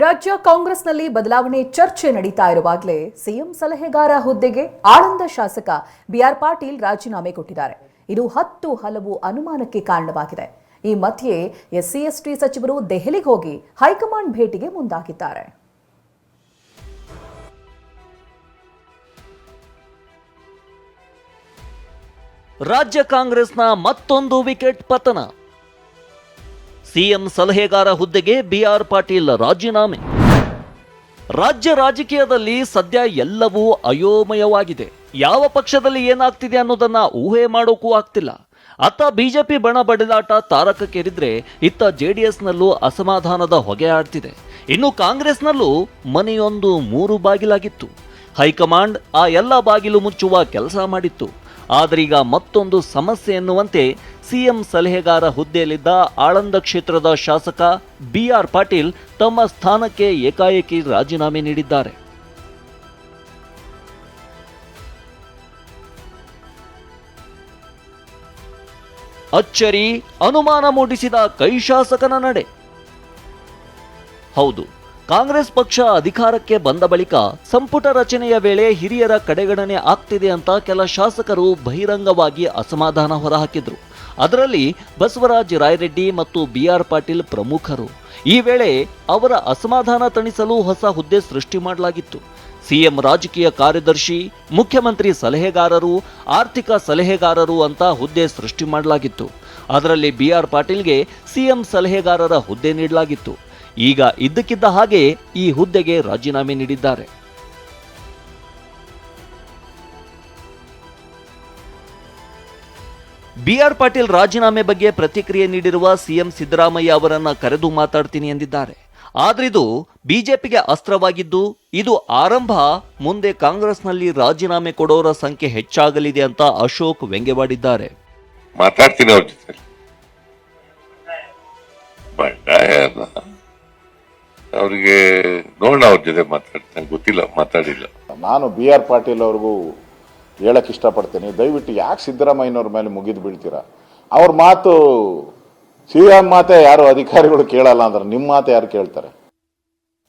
ರಾಜ್ಯ ಕಾಂಗ್ರೆಸ್ನಲ್ಲಿ ಬದಲಾವಣೆ ಚರ್ಚೆ ನಡೀತಾ ಇರುವಾಗಲೇ ಸಿಎಂ ಸಲಹೆಗಾರ ಹುದ್ದೆಗೆ ಆಳಂದ ಶಾಸಕ ಬಿಆರ್ ಪಾಟೀಲ್ ರಾಜೀನಾಮೆ ಕೊಟ್ಟಿದ್ದಾರೆ. ಇದು ಹತ್ತು ಹಲವು ಅನುಮಾನಕ್ಕೆ ಕಾರಣವಾಗಿದೆ. ಈ ಮಧ್ಯೆ ಎಸ್ಸಿ ಎಸ್ಟಿ ಸಚಿವರು ದೆಹಲಿಗೆ ಹೋಗಿ ಹೈಕಮಾಂಡ್ ಭೇಟಿಗೆ ಮುಂದಾಗಿದ್ದಾರೆ. ರಾಜ್ಯ ಕಾಂಗ್ರೆಸ್ನ ಮತ್ತೊಂದು ವಿಕೆಟ್ ಪತನ. ಸಿಎಂ ಸಲಹೆಗಾರ ಹುದ್ದೆಗೆ ಬಿಆರ್ ಪಾಟೀಲ್ ರಾಜೀನಾಮೆ. ರಾಜ್ಯ ರಾಜಕೀಯದಲ್ಲಿ ಸದ್ಯ ಎಲ್ಲವೂ ಅಯೋಮಯವಾಗಿದೆ. ಯಾವ ಪಕ್ಷದಲ್ಲಿ ಏನಾಗ್ತಿದೆ ಅನ್ನೋದನ್ನ ಊಹೆ ಮಾಡೋಕ್ಕೂ ಆಗ್ತಿಲ್ಲ. ಅತ್ತ ಬಿಜೆಪಿ ಬಣ ಬಡಿದಾಟ ತಾರಕಕ್ಕೇರಿದ್ರೆ ಇತ್ತ ಜೆಡಿಎಸ್ನಲ್ಲೂ ಅಸಮಾಧಾನದ ಹೊಗೆ ಆಡ್ತಿದೆ. ಇನ್ನು ಕಾಂಗ್ರೆಸ್ನಲ್ಲೂ ಮನೆಯೊಂದು ಮೂರು ಬಾಗಿಲಾಗಿತ್ತು. ಹೈಕಮಾಂಡ್ ಆ ಎಲ್ಲ ಬಾಗಿಲು ಮುಚ್ಚುವ ಕೆಲಸ ಮಾಡಿತ್ತು. ಆದರೀಗ ಮತ್ತೊಂದು ಸಮಸ್ಯೆ ಎನ್ನುವಂತೆ ಸಿಎಂ ಸಲಹೆಗಾರ ಹುದ್ದೆಯಲ್ಲಿದ್ದ ಆಳಂದ ಕ್ಷೇತ್ರದ ಶಾಸಕ ಬಿಆರ್ ಪಾಟೀಲ್ ತಮ್ಮ ಸ್ಥಾನಕ್ಕೆ ಏಕಾಏಕಿ ರಾಜೀನಾಮೆ ನೀಡಿದ್ದಾರೆ. ಅಚ್ಚರಿ ಅನುಮಾನ ಮೂಡಿಸಿದ ಕೈ ಶಾಸಕನ ನಡೆ. ಹೌದು, ಕಾಂಗ್ರೆಸ್ ಪಕ್ಷ ಅಧಿಕಾರಕ್ಕೆ ಬಂದ ಬಳಿಕ ಸಂಪುಟ ರಚನೆಯ ವೇಳೆ ಹಿರಿಯರ ಕಡೆಗಣನೆ ಆಗ್ತಿದೆ ಅಂತ ಕೆಲ ಶಾಸಕರು ಬಹಿರಂಗವಾಗಿ ಅಸಮಾಧಾನ ಹೊರಹಾಕಿದ್ರು. ಅದರಲ್ಲಿ ಬಸವರಾಜ್ ರಾಯರೆಡ್ಡಿ ಮತ್ತು ಬಿಆರ್ ಪಾಟೀಲ್ ಪ್ರಮುಖರು. ಈ ವೇಳೆ ಅವರ ಅಸಮಾಧಾನ ತಣಿಸಲು ಹೊಸ ಹುದ್ದೆ ಸೃಷ್ಟಿ ಮಾಡಲಾಗಿತ್ತು. ಸಿಎಂ ರಾಜಕೀಯ ಕಾರ್ಯದರ್ಶಿ, ಮುಖ್ಯಮಂತ್ರಿ ಸಲಹೆಗಾರರು, ಆರ್ಥಿಕ ಸಲಹೆಗಾರರು ಅಂತ ಹುದ್ದೆ ಸೃಷ್ಟಿ ಮಾಡಲಾಗಿತ್ತು. ಅದರಲ್ಲಿ ಬಿಆರ್ ಪಾಟೀಲ್ಗೆ ಸಿಎಂ ಸಲಹೆಗಾರರ ಹುದ್ದೆ ನೀಡಲಾಗಿತ್ತು. ಈಗ ಇದ್ದಕ್ಕಿದ್ದ ಹಾಗೆ ಈ ಹುದ್ದೆಗೆ ರಾಜೀನಾಮೆ ನೀಡಿದ್ದಾರೆ. ಬಿಆರ್ ಪಾಟೀಲ್ ರಾಜೀನಾಮೆ ಬಗ್ಗೆ ಪ್ರತಿಕ್ರಿಯೆ ನೀಡಿರುವ ಸಿಎಂ ಸಿದ್ದರಾಮಯ್ಯ ಅವರನ್ನ ಕರೆದು ಮಾತಾಡ್ತೀನಿ ಎಂದಿದ್ದಾರೆ. ಆದ್ರಿದು ಬಿಜೆಪಿಗೆ ಅಸ್ತ್ರವಾಗಿದ್ದು ಇದು ಆರಂಭ ಮುಂದೆ ಕಾಂಗ್ರೆಸ್ನಲ್ಲಿ ರಾಜೀನಾಮೆ ಕೊಡೋರ ಸಂಖ್ಯೆ ಹೆಚ್ಚಾಗಲಿದೆ ಅಂತ ಅಶೋಕ್ ವ್ಯಂಗ್ಯವಾಡಿದ್ದಾರೆ. ಮಾತಾಡ್ತೀನಿ ಅವ್ರ ಜೊತೆ. ಅವ್ರಿಗೆ ನೋಡೋಣ ಅವ್ರ ಜೊತೆ ಮಾತಾಡ್ತೀನಿ. ಗೊತ್ತಿಲ್ಲ ಮಾತಾಡಿಲ್ಲ. ನಾನು ಬಿ ಆರ್ ಪಾಟೀಲ್ ಅವ್ರಿಗೂ ಹೇಳಕ್ ಇಷ್ಟಪಡ್ತೀನಿ. ದಯವಿಟ್ಟು ಯಾಕೆ ಸಿದ್ದರಾಮಯ್ಯನವ್ರ ಮೇಲೆ ಮುಗಿದು ಬೀಳ್ತೀರಾ? ಅವ್ರ ಮಾತು ಸಿ ಎಂ ಮಾತೆ ಯಾರು ಅಧಿಕಾರಿಗಳು ಕೇಳಲ್ಲ ಅಂದ್ರೆ ನಿಮ್ಮ ಮಾತೆ ಯಾರು ಕೇಳ್ತಾರೆ?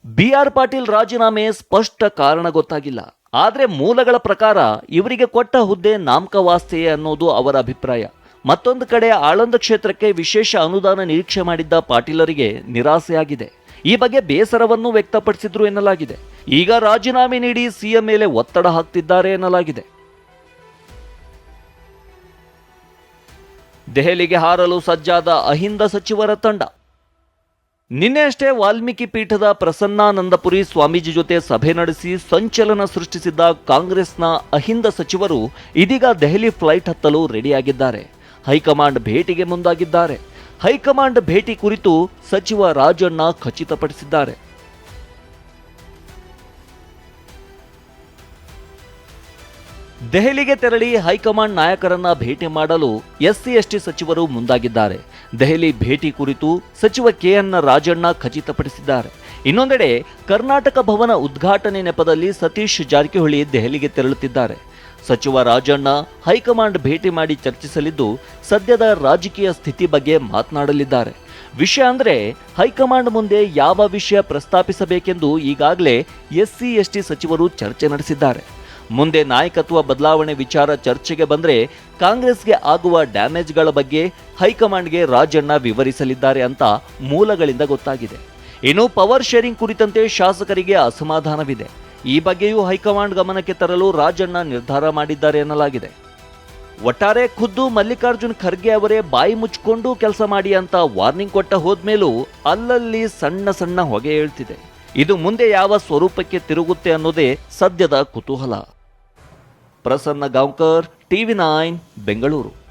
ಬಿ ಆರ್ ಪಾಟೀಲ್ ರಾಜೀನಾಮೆ ಸ್ಪಷ್ಟ ಕಾರಣ ಗೊತ್ತಾಗಿಲ್ಲ. ಆದ್ರೆ ಮೂಲಗಳ ಪ್ರಕಾರ ಇವರಿಗೆ ಕೊಟ್ಟ ಹುದ್ದೆ ನಾಮಕವಾಸ್ತೆಯೇ ಅನ್ನೋದು ಅವರ ಅಭಿಪ್ರಾಯ. ಮತ್ತೊಂದು ಕಡೆ ಆಳಂದ ಕ್ಷೇತ್ರಕ್ಕೆ ವಿಶೇಷ ಅನುದಾನ ನಿರೀಕ್ಷೆ ಮಾಡಿದ್ದ ಪಾಟೀಲರಿಗೆ ನಿರಾಸೆಯಾಗಿದೆ ಈ ಬಗ್ಗೆ ಬೇಸರವನ್ನು ವ್ಯಕ್ತಪಡಿಸಿದ್ರು ಎನ್ನಲಾಗಿದೆ. ಈಗ ರಾಜೀನಾಮೆ ನೀಡಿ ಸಿಎಂ ಮೇಲೆ ಒತ್ತಡ ಹಾಕ್ತಿದ್ದಾರೆ ಎನ್ನಲಾಗಿದೆ. ದೆಹಲಿಗೆ ಹಾರಲು ಸಜ್ಜಾದ ಅಹಿಂದ ಸಚಿವರ ತಂಡ. ನಿನ್ನೆಯಷ್ಟೇ ವಾಲ್ಮೀಕಿ ಪೀಠದ ಪ್ರಸನ್ನಾನಂದಪುರಿ ಸ್ವಾಮೀಜಿ ಜೊತೆ ಸಭೆ ನಡೆಸಿ ಸಂಚಲನ ಸೃಷ್ಟಿಸಿದ್ದ ಕಾಂಗ್ರೆಸ್ನ ಅಹಿಂದ ಸಚಿವರು ಇದೀಗ ದೆಹಲಿ ಫ್ಲೈಟ್ ಹತ್ತಲು ರೆಡಿಯಾಗಿದ್ದಾರೆ. ಹೈಕಮಾಂಡ್ ಭೇಟಿಗೆ ಮುಂದಾಗಿದ್ದಾರೆ. ಹೈಕಮಾಂಡ್ ಭೇಟಿ ಕುರಿತು ಸಚಿವ ರಾಜಣ್ಣ ಖಚಿತಪಡಿಸಿದ್ದಾರೆ. ದೆಹಲಿಗೆ ತೆರಳಿ ಹೈಕಮಾಂಡ್ ನಾಯಕರನ್ನ ಭೇಟಿ ಮಾಡಲು ಎಸ್ಸಿ ಎಸ್ಟಿ ಸಚಿವರು ಮುಂದಾಗಿದ್ದಾರೆ. ದೆಹಲಿ ಭೇಟಿ ಕುರಿತು ಸಚಿವ ಕೆಎನ್ ರಾಜಣ್ಣ ಖಚಿತಪಡಿಸಿದ್ದಾರೆ. ಇನ್ನೊಂದೆಡೆ ಕರ್ನಾಟಕ ಭವನ ಉದ್ಘಾಟನೆ ನೆಪದಲ್ಲಿ ಸತೀಶ್ ಜಾರಕಿಹೊಳಿ ದೆಹಲಿಗೆ ತೆರಳುತ್ತಿದ್ದಾರೆ. ಸಚಿವ ರಾಜಣ್ಣ ಹೈಕಮಾಂಡ್ ಭೇಟಿ ಮಾಡಿ ಚರ್ಚಿಸಲಿದ್ದು, ಸದ್ಯದ ರಾಜಕೀಯ ಸ್ಥಿತಿ ಬಗ್ಗೆ ಮಾತನಾಡಲಿದ್ದಾರೆ. ವಿಷಯ ಅಂದರೆ ಹೈಕಮಾಂಡ್ ಮುಂದೆ ಯಾವ ವಿಷಯ ಪ್ರಸ್ತಾಪಿಸಬೇಕೆಂದು ಈಗಾಗಲೇ ಎಸ್ಸಿ ಎಸ್ಟಿ ಸಚಿವರು ಚರ್ಚೆ ನಡೆಸಿದ್ದಾರೆ. ಮುಂದೆ ನಾಯಕತ್ವ ಬದಲಾವಣೆ ವಿಚಾರ ಚರ್ಚೆಗೆ ಬಂದರೆ ಕಾಂಗ್ರೆಸ್ಗೆ ಆಗುವ ಡ್ಯಾಮೇಜ್ಗಳ ಬಗ್ಗೆ ಹೈಕಮಾಂಡ್ಗೆ ರಾಜಣ್ಣ ವಿವರಿಸಲಿದ್ದಾರೆ ಅಂತ ಮೂಲಗಳಿಂದ ಗೊತ್ತಾಗಿದೆ. ಇನ್ನು ಪವರ್ ಶೇರಿಂಗ್ ಕುರಿತಂತೆ ಶಾಸಕರಿಗೆ ಅಸಮಾಧಾನವಿದೆ. ಈ ಬಗ್ಗೆಯೂ ಹೈಕಮಾಂಡ್ ಗಮನಕ್ಕೆ ತರಲು ರಾಜಣ್ಣ ನಿರ್ಧಾರ ಮಾಡಿದ್ದಾರೆ ಎನ್ನಲಾಗಿದೆ. ಒಟ್ಟಾರೆ ಖುದ್ದು ಮಲ್ಲಿಕಾರ್ಜುನ್ ಖರ್ಗೆ ಅವರೇ ಬಾಯಿ ಮುಚ್ಕೊಂಡು ಕೆಲಸ ಮಾಡಿ ಅಂತ ವಾರ್ನಿಂಗ್ ಕೊಟ್ಟ ಹೋದ್ಮೇಲೂ ಅಲ್ಲಲ್ಲಿ ಸಣ್ಣ ಸಣ್ಣ ಹೊಗೆ ಹೇಳ್ತಿದೆ. ಇದು ಮುಂದೆ ಯಾವ ಸ್ವರೂಪಕ್ಕೆ ತಿರುಗುತ್ತೆ ಅನ್ನೋದೇ ಸದ್ಯದ ಕುತೂಹಲ. Prasanna Gaonkar TV nine Bengaluru.